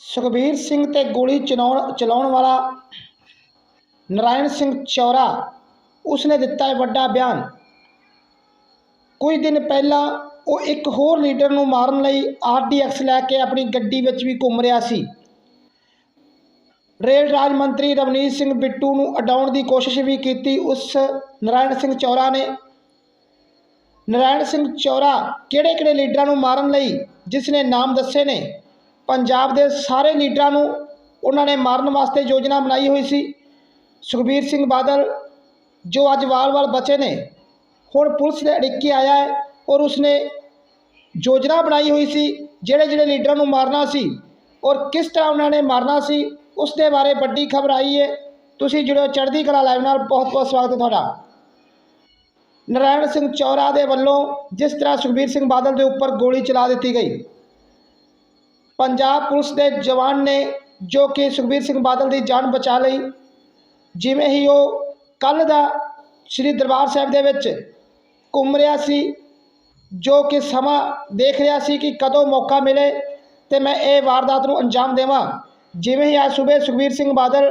ਸੁਖਬੀਰ ਸਿੰਘ ਤੇ ਗੋਲੀ ਚਲਾਉਣ ਚਲਾਉਣ ਵਾਲਾ ਨਰਾਇਣ ਸਿੰਘ ਚੌਰਾ, ਉਸਨੇ ਦਿੱਤਾ ਹੈ ਵੱਡਾ ਬਿਆਨ। ਕੁਝ ਦਿਨ ਪਹਿਲਾਂ ਉਹ ਇੱਕ ਹੋਰ ਲੀਡਰ ਨੂੰ ਮਾਰਨ ਲਈ ਆਰਡੀਐਕਸ ਲੈ ਕੇ ਆਪਣੀ ਗੱਡੀ ਵਿੱਚ ਵੀ ਘੁੰਮ ਰਿਹਾ ਸੀ। ਰੇਲ ਰਾਜ ਮੰਤਰੀ ਰਵਨੀਤ ਸਿੰਘ ਬਿੱਟੂ ਨੂੰ ਅਡਾਉਣ ਦੀ ਕੋਸ਼ਿਸ਼ ਵੀ ਕੀਤੀ, ਉਸ ਨਰਾਇਣ ਸਿੰਘ ਚੌਰਾ ਨੇ। ਨਰਾਇਣ ਸਿੰਘ ਚੌਰਾ ਕਿਹੜੇ ਕਿਹੜੇ ਲੀਡਰਾਂ ਨੂੰ ਮਾਰਨ ਲਈ, ਜਿਸ ਨੇ ਨਾਮ ਦੱਸੇ ਨੇ? ਪੰਜਾਬ ਦੇ ਸਾਰੇ ਲੀਡਰਾਂ ਨੂੰ ਉਹਨਾਂ ਨੇ ਮਾਰਨ ਵਾਸਤੇ ਯੋਜਨਾ ਬਣਾਈ ਹੋਈ ਸੀ। ਸੁਖਬੀਰ ਸਿੰਘ ਬਾਦਲ, ਜੋ ਅੱਜ ਵਾਲ-ਵਾਲ ਬਚੇ ਨੇ, ਹੁਣ ਪੁਲਿਸ ਦੇ ਅੜਿੱਕੇ ਆਇਆ ਹੈ ਔਰ ਉਸਨੇ ਯੋਜਨਾ ਬਣਾਈ ਹੋਈ ਸੀ, ਜਿਹੜੇ ਜਿਹੜੇ ਲੀਡਰਾਂ ਨੂੰ ਮਾਰਨਾ ਸੀ ਔਰ ਕਿਸ ਤਰ੍ਹਾਂ ਉਹਨਾਂ ਨੇ ਮਾਰਨਾ ਸੀ ਉਸ ਦੇ ਬਾਰੇ ਵੱਡੀ ਖਬਰ ਆਈ ਹੈ। ਤੁਸੀਂ ਜੁੜੋ ਚੜ੍ਹਦੀ ਕਲਾ ਲਾਈਵ ਨਾਲ, ਬਹੁਤ ਬਹੁਤ ਸਵਾਗਤ ਹੈ ਤੁਹਾਡਾ। ਨਰਾਇਣ ਸਿੰਘ ਚੌਰਾ ਦੇ ਵੱਲੋਂ ਜਿਸ ਤਰ੍ਹਾਂ ਸੁਖਬੀਰ ਸਿੰਘ ਬਾਦਲ ਦੇ ਉੱਪਰ ਗੋਲੀ ਚਲਾ ਦਿੱਤੀ ਗਈ ਪੰਜਾਬ ਪੁਲਿਸ ਦੇ ਜਵਾਨ ਨੇ ਜੋ ਕਿ ਸੁਖਬੀਰ ਸਿੰਘ ਬਾਦਲ ਦੀ ਜਾਨ ਬਚਾ ਲਈ, ਜਿਵੇਂ ਹੀ ਉਹ ਕੱਲ ਦਾ ਸ੍ਰੀ ਦਰਬਾਰ ਸਾਹਿਬ ਦੇ ਵਿੱਚ ਘੁੰਮ ਰਿਹਾ ਸੀ, ਜੋ ਕਿ ਸਮਾਂ ਦੇਖ ਰਿਹਾ ਸੀ ਕਿ ਕਦੋਂ ਮੌਕਾ ਮਿਲੇ ਤੇ ਮੈਂ ਇਹ ਵਾਰਦਾਤ ਨੂੰ ਅੰਜਾਮ ਦੇਵਾਂ। ਜਿਵੇਂ ਹੀ ਅੱਜ ਸਵੇਰ ਸੁਖਬੀਰ ਸਿੰਘ ਬਾਦਲ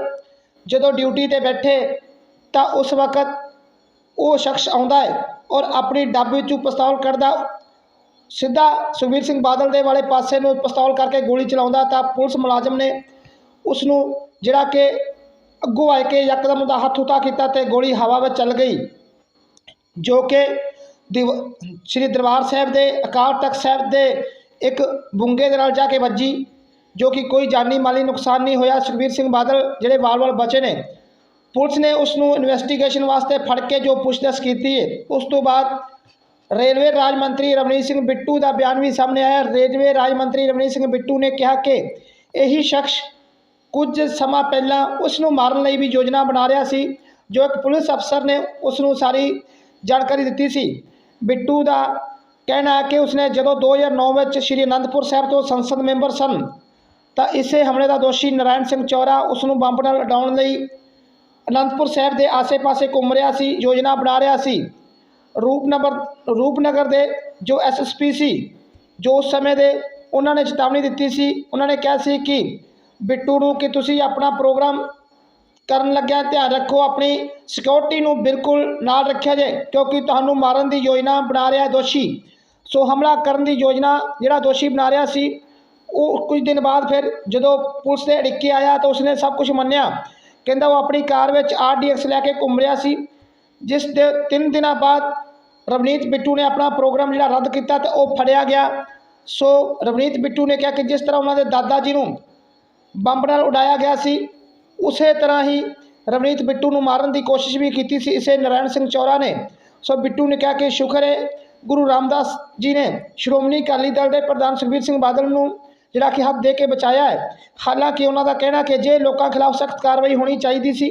ਜਦੋਂ ਡਿਊਟੀ ਤੇ ਬੈਠੇ, ਤਾਂ ਉਸ ਵਕਤ ਉਹ ਸ਼ਖਸ ਆਉਂਦਾ ਹੈ ਔਰ ਆਪਣੀ ਡੱਬ ਵਿੱਚੋਂ ਪਿਸਤੌਲ ਕੱਢਦਾ ਸਿੱਧਾ ਸੁਖਬੀਰ ਸਿੰਘ ਬਾਦਲ ਦੇ ਵਾਲੇ ਪਾਸੇ ਨੂੰ ਪਿਸਤੌਲ ਕਰਕੇ ਗੋਲੀ ਚਲਾਉਂਦਾ ਤਾਂ ਪੁਲਿਸ ਮੁਲਾਜ਼ਮ ਨੇ ਉਸ ਨੂੰ ਜਿਹੜਾ ਕਿ ਅੱਗੋਂ ਆ ਕੇ ਯਕਦਮ ਦਾ ਹੱਥ ਉਤਾ ਕੀਤਾ ਤੇ ਗੋਲੀ ਹਵਾ ਵਿੱਚ ਚੱਲ ਗਈ, ਜੋ ਕਿ ਦਿਵ, ਸ੍ਰੀ ਦਰਬਾਰ ਸਾਹਿਬ ਦੇ ਅਕਾਲ ਤਖਤ ਸਾਹਿਬ ਦੇ ਇੱਕ ਬੁੰਗੇ ਦੇ ਨਾਲ ਜਾ ਕੇ ਵੱਜੀ, ਜੋ ਕਿ ਕੋਈ ਜਾਨੀ ਮਾਲੀ ਨੁਕਸਾਨ ਨਹੀਂ ਹੋਇਆ। ਸੁਖਬੀਰ ਸਿੰਘ ਬਾਦਲ ਜਿਹੜੇ ਵਾਲ-ਵਾਲ ਬਚੇ ਨੇ, ਪੁਲਿਸ ਨੇ ਉਸ ਨੂੰ ਇਨਵੈਸਟੀਗੇਸ਼ਨ ਵਾਸਤੇ ਫੜ ਕੇ ਜੋ ਪੁੱਛਤਾਛ ਕੀਤੀ ਹੈ, ਉਸ ਤੋਂ ਬਾਅਦ ਰੇਲਵੇ ਰਾਜ ਮੰਤਰੀ ਰਵਨੀਤ ਸਿੰਘ ਬਿੱਟੂ ਦਾ ਬਿਆਨ ਵੀ ਸਾਹਮਣੇ ਆਇਆ। ਰੇਲਵੇ ਰਾਜ ਮੰਤਰੀ ਰਵਨੀਤ ਸਿੰਘ ਬਿੱਟੂ ਨੇ ਕਿਹਾ ਕਿ ਇਹੀ ਸ਼ਖਸ ਕੁਝ ਸਮਾਂ ਪਹਿਲਾਂ ਉਸ ਨੂੰ ਮਾਰਨ ਲਈ ਵੀ ਯੋਜਨਾ ਬਣਾ ਰਿਹਾ ਸੀ, ਜੋ ਇੱਕ ਪੁਲਿਸ ਅਫਸਰ ਨੇ ਉਸ ਨੂੰ ਸਾਰੀ ਜਾਣਕਾਰੀ ਦਿੱਤੀ ਸੀ। ਬਿੱਟੂ ਦਾ ਕਹਿਣਾ ਹੈ ਕਿ ਉਸਨੇ ਜਦੋਂ 2009 ਵਿੱਚ ਸ਼੍ਰੀ ਅਨੰਦਪੁਰ ਸਾਹਿਬ ਤੋਂ ਸੰਸਦ ਮੈਂਬਰ ਸਨ, ਤਾਂ ਇਸੇ ਹਮਲੇ ਦਾ ਦੋਸ਼ੀ ਨਰਾਇਣ ਸਿੰਘ ਚੌਰਾ ਉਸ ਨੂੰ ਬੰਬ ਨਾਲ ਉਡਾਉਣ ਲਈ ਅਨੰਦਪੁਰ ਸਾਹਿਬ ਦੇ ਆਸੇ-ਪਾਸੇ ਘੁੰਮ ਰਿਹਾ ਸੀ, ਯੋਜਨਾ ਬਣਾ ਰਿਹਾ ਸੀ। ਰੂਪਨਗਰ ਰੂਪਨਗਰ ਦੇ ਜੋ ਐਸਐਸਪੀ ਸੀ, ਜੋ ਉਸ ਸਮੇਂ ਦੇ ਉਹਨਾਂ ਨੇ ਚੇਤਾਵਨੀ ਦਿੱਤੀ ਸੀ, ਉਹਨਾਂ ਨੇ ਕਿਹਾ ਸੀ ਕਿ ਬਿੱਟੂ ਨੂੰ ਕਿ ਤੁਸੀਂ ਆਪਣਾ ਪ੍ਰੋਗਰਾਮ ਕਰਨ ਲੱਗਿਆ ਧਿਆਨ ਰੱਖੋ, ਆਪਣੀ ਸਿਕਿਉਰਿਟੀ ਨੂੰ ਬਿਲਕੁਲ ਨਾਲ ਰੱਖਿਆ ਜੇ ਕਿਉਂਕਿ ਤੁਹਾਨੂੰ ਮਾਰਨ ਦੀ ਯੋਜਨਾ ਬਣਾ ਰਿਹਾ ਹੈ ਦੋਸ਼ੀ। ਸੋ ਹਮਲਾ ਕਰਨ ਦੀ ਯੋਜਨਾ ਜਿਹੜਾ ਦੋਸ਼ੀ ਬਣਾ ਰਿਹਾ ਸੀ, ਉਹ ਕੁਝ ਦਿਨ ਬਾਅਦ ਫਿਰ ਜਦੋਂ ਪੁਲਿਸ ਦੇ ਅੜਿੱਕੇ ਆਇਆ ਤਾਂ ਉਸਨੇ ਸਭ ਕੁਝ ਮੰਨਿਆ। ਕਹਿੰਦਾ ਉਹ ਆਪਣੀ ਕਾਰ ਵਿੱਚ ਆਰਡੀਐਕਸ ਲੈ ਕੇ ਘੁੰਮ ਰਿਹਾ ਸੀ, ਜਿਸ ਦੇ ਤਿੰਨ ਦਿਨਾਂ ਬਾਅਦ ਰਵਨੀਤ ਬਿੱਟੂ ਨੇ ਆਪਣਾ ਪ੍ਰੋਗਰਾਮ ਜਿਹੜਾ ਰੱਦ ਕੀਤਾ ਤੇ ਉਹ ਫੜਿਆ ਗਿਆ। ਸੋ ਰਵਨੀਤ ਬਿੱਟੂ ਨੇ ਕਿਹਾ ਕਿ ਜਿਸ ਤਰ੍ਹਾਂ ਉਹਨਾਂ ਦੇ ਦਾਦਾ ਜੀ ਨੂੰ ਬੰਬ ਨਾਲ ਉਡਾਇਆ ਗਿਆ ਸੀ, ਉਸੇ ਤਰ੍ਹਾਂ ਹੀ ਰਵਨੀਤ ਬਿੱਟੂ ਨੂੰ ਮਾਰਨ ਦੀ ਕੋਸ਼ਿਸ਼ ਵੀ ਕੀਤੀ ਸੀ, ਇਸੇ ਨਰਾਇਣ ਸਿੰਘ ਚੌਰਾ ਨੇ। ਸੋ ਬਿੱਟੂ ਨੇ ਕਿਹਾ ਕਿ ਸ਼ੁਕਰ ਹੈ, ਗੁਰੂ ਰਾਮਦਾਸ ਜੀ ਨੇ ਸ਼੍ਰੋਮਣੀ ਅਕਾਲੀ ਦਲ ਦੇ ਪ੍ਰਧਾਨ ਸੁਖਬੀਰ ਸਿੰਘ ਬਾਦਲ ਨੂੰ ਜਿਹੜਾ ਕਿ ਹੱਥ ਦੇ ਕੇ ਬਚਾਇਆ ਹੈ, ਹਾਲਾਂਕਿ ਉਹਨਾਂ ਦਾ ਕਹਿਣਾ ਕਿ ਜੇ ਲੋਕਾਂ ਖਿਲਾਫ ਸਖਤ ਕਾਰਵਾਈ ਹੋਣੀ ਚਾਹੀਦੀ ਸੀ,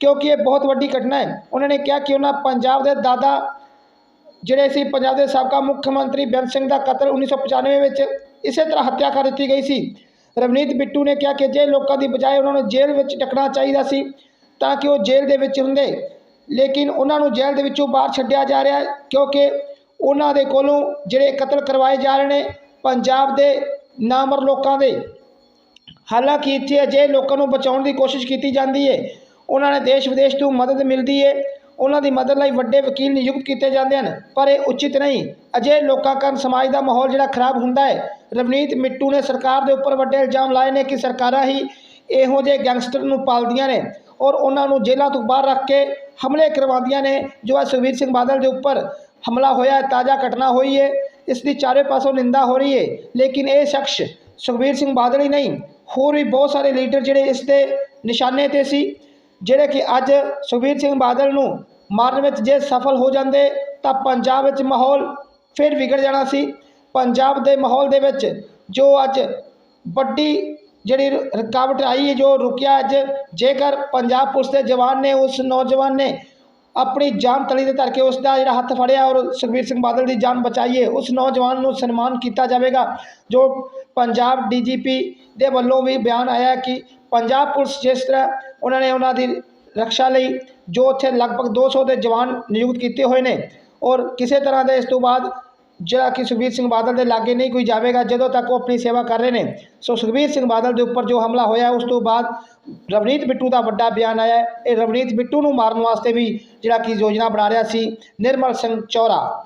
ਕਿਉਂਕਿ ਇਹ ਬਹੁਤ ਵੱਡੀ ਘਟਨਾ ਹੈ। ਉਹਨਾਂ ਨੇ ਕਿਹਾ ਕਿ ਉਹਨਾਂ ਪੰਜਾਬ ਦੇ ਦਾਦਾ ਜਿਹੜੇ ਸੀ ਪੰਜਾਬ ਦੇ ਸਾਬਕਾ ਮੁੱਖ ਮੰਤਰੀ ਬੇਅੰਤ ਸਿੰਘ ਦਾ ਕਤਲ 1995 ਵਿੱਚ ਇਸੇ ਤਰ੍ਹਾਂ ਹੱਤਿਆ ਕਰ ਦਿੱਤੀ ਗਈ ਸੀ। ਰਵਨੀਤ ਬਿੱਟੂ ਨੇ ਕਿਹਾ ਕਿ ਜੇ ਲੋਕਾਂ ਦੀ ਬਜਾਏ ਉਹਨਾਂ ਨੂੰ ਜੇਲ੍ਹ ਵਿੱਚ ਟਕਣਾ ਚਾਹੀਦਾ ਸੀ, ਤਾਂ ਕਿ ਉਹ ਜੇਲ੍ਹ ਦੇ ਵਿੱਚ ਹੁੰਦੇ ਲੇਕਿਨ ਉਹਨਾਂ ਨੂੰ ਜੇਲ੍ਹ ਦੇ ਵਿੱਚੋਂ ਬਾਹਰ ਛੱਡਿਆ ਜਾ ਰਿਹਾ ਹੈ, ਕਿਉਂਕਿ ਉਹਨਾਂ ਦੇ ਕੋਲੋਂ ਜਿਹੜੇ ਕਤਲ ਕਰਵਾਏ ਜਾ ਰਹੇ ਨੇ, ਪੰਜਾਬ ਦੇ ਨਾਮਰ ਲੋਕਾਂ ਦੇ। ਹਾਲਾਂਕਿ ਇੱਥੇ ਅਜੇ ਲੋਕਾਂ ਨੂੰ ਬਚਾਉਣ ਦੀ ਕੋਸ਼ਿਸ਼ ਕੀਤੀ ਜਾਂਦੀ ਹੈ। ਉਹਨਾਂ ਨੇ ਦੇਸ਼ ਵਿਦੇਸ਼ ਤੋਂ ਮਦਦ ਮਿਲਦੀ ਹੈ। ਉਹਨਾਂ ਦੀ ਮਦਦ ਲਈ ਵੱਡੇ ਵਕੀਲ ਨਿਯੁਕਤ ਕੀਤੇ ਜਾਂਦੇ ਹਨ, ਪਰ ਇਹ ਉਚਿਤ ਨਹੀਂ। ਅਜੇ ਲੋਕਾਂ ਕਾਰਨ ਸਮਾਜ ਦਾ ਮਾਹੌਲ ਜਿਹੜਾ ਖਰਾਬ ਹੁੰਦਾ ਹੈ। ਰਵਨੀਤ ਮਿੱਟੂ ਨੇ ਸਰਕਾਰ ਦੇ ਉੱਪਰ ਵੱਡੇ ਇਲਜ਼ਾਮ ਲਾਏ ਨੇ ਕਿ ਸਰਕਾਰਾਂ ਹੀ ਇਹੋ ਜਿਹੇ ਗੈਂਗਸਟਰ ਨੂੰ ਪਾਲਦੀਆਂ ਨੇ ਔਰ ਉਹਨਾਂ ਨੂੰ ਜੇਲ੍ਹਾਂ ਤੋਂ ਬਾਹਰ ਰੱਖ ਕੇ ਹਮਲੇ ਕਰਵਾਉਂਦੀਆਂ ਨੇ, ਜੋ ਅੱਜ ਸੁਖਬੀਰ ਸਿੰਘ ਬਾਦਲ ਦੇ ਉੱਪਰ ਹਮਲਾ ਹੋਇਆ ਹੈ, ਤਾਜ਼ਾ ਘਟਨਾ ਹੋਈ ਹੈ। ਇਸ ਦੀ ਚਾਰੇ ਪਾਸੋਂ ਨਿੰਦਾ ਹੋ ਰਹੀ ਹੈ, ਲੇਕਿਨ ਇਹ ਸ਼ਖਸ ਸੁਖਬੀਰ ਸਿੰਘ ਬਾਦਲ ਹੀ ਨਹੀਂ, ਹੋਰ ਵੀ ਬਹੁਤ ਸਾਰੇ ਲੀਡਰ ਜਿਹੜੇ ਇਸ ਦੇ ਨਿਸ਼ਾਨੇ ਤੇ ਸੀ। ਜਿਹੜੇ ਕਿ ਅੱਜ ਸੁਖਬੀਰ ਸਿੰਘ ਬਾਦਲ ਨੂੰ ਮਾਰਨ ਵਿੱਚ ਜੇ ਸਫਲ ਹੋ ਜਾਂਦੇ, ਤਾਂ ਪੰਜਾਬ ਵਿੱਚ ਮਾਹੌਲ ਫਿਰ ਵਿਗੜ ਜਾਣਾ ਸੀ। ਪੰਜਾਬ ਦੇ ਮਾਹੌਲ ਦੇ ਵਿੱਚ ਜੋ ਅੱਜ ਵੱਡੀ ਜਿਹੜੀ ਰੁਕਾਵਟ ਆਈ ਹੈ, ਜੋ ਰੁਕਿਆ ਅੱਜ, ਜੇਕਰ ਪੰਜਾਬ ਪੁਲਿਸ ਦੇ ਜਵਾਨ ਨੇ, ਉਸ ਨੌਜਵਾਨ ਨੇ ਆਪਣੀ ਜਾਨ ਤਲੀ ਦੇ ਧਰ ਕੇ ਉਸ ਦਾ ਜਿਹੜਾ ਹੱਥ ਫੜਿਆ ਔਰ ਸੁਖਬੀਰ ਸਿੰਘ ਬਾਦਲ ਦੀ ਜਾਨ ਬਚਾਈਏ, ਉਸ ਨੌਜਵਾਨ ਨੂੰ ਸਨਮਾਨ ਕੀਤਾ ਜਾਵੇਗਾ। ਜੋ ਪੰਜਾਬ ਡੀਜੀਪੀ ਦੇ ਵੱਲੋਂ ਵੀ ਬਿਆਨ ਆਇਆ ਕਿ ਪੰਜਾਬ ਪੁਲਿਸ ਜਿਸ ਤਰ੍ਹਾਂ ਉਹਨਾਂ ਨੇ ਉਹਨਾਂ ਦੀ ਰੱਖਿਆ ਲਈ, ਜੋ ਉੱਥੇ ਲਗਭਗ 200 ਦੇ ਜਵਾਨ ਨਿਯੁਕਤ ਕੀਤੇ ਹੋਏ ਨੇ ਔਰ ਕਿਸੇ ਤਰ੍ਹਾਂ ਦੇ ਇਸ ਤੋਂ ਬਾਅਦ ਜਿਹੜਾ ਕਿ ਸੁਖਬੀਰ ਸਿੰਘ ਬਾਦਲ ਦੇ ਲਾਗੇ ਨਹੀਂ ਕੋਈ ਜਾਵੇਗਾ, ਜਦੋਂ ਤੱਕ ਉਹ ਆਪਣੀ ਸੇਵਾ ਕਰ ਰਹੇ ਨੇ। ਸੋ ਸੁਖਬੀਰ ਸਿੰਘ ਬਾਦਲ ਦੇ ਉੱਪਰ ਜੋ ਹਮਲਾ ਹੋਇਆ, ਉਸ ਤੋਂ ਬਾਅਦ ਰਵਨੀਤ ਬਿੱਟੂ ਦਾ ਵੱਡਾ ਬਿਆਨ ਆਇਆ। ਇਹ ਰਵਨੀਤ ਬਿੱਟੂ ਨੂੰ ਮਾਰਨ ਵਾਸਤੇ ਵੀ ਜਿਹੜਾ ਕਿ ਯੋਜਨਾ ਬਣਾ ਰਿਹਾ ਸੀ, ਨਿਰਮਲ ਸਿੰਘ ਚੌਰਾ।